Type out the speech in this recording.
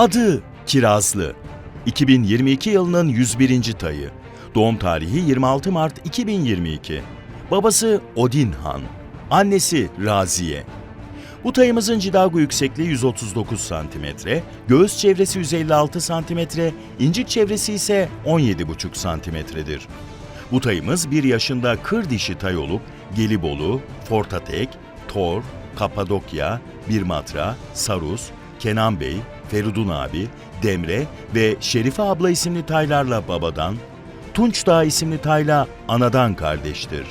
Adı Kirazlı. 2022 yılının 101. tayı. Doğum tarihi 26 Mart 2022. Babası Odin Han. Annesi Raziye. Bu tayımızın cidago yüksekliği 139 cm, göğüs çevresi 156 cm, incik çevresi ise 17,5 cm'dir. Bu tayımız bir yaşında kır dişi tay olup Gelibolu, Fortatek, Tor, Kapadokya, Birmatra, Sarus, Kenan Bey, Feridun abi, Demre ve Şerife abla isimli taylarla babadan, Tunç Dağ isimli tayla anadan kardeştir.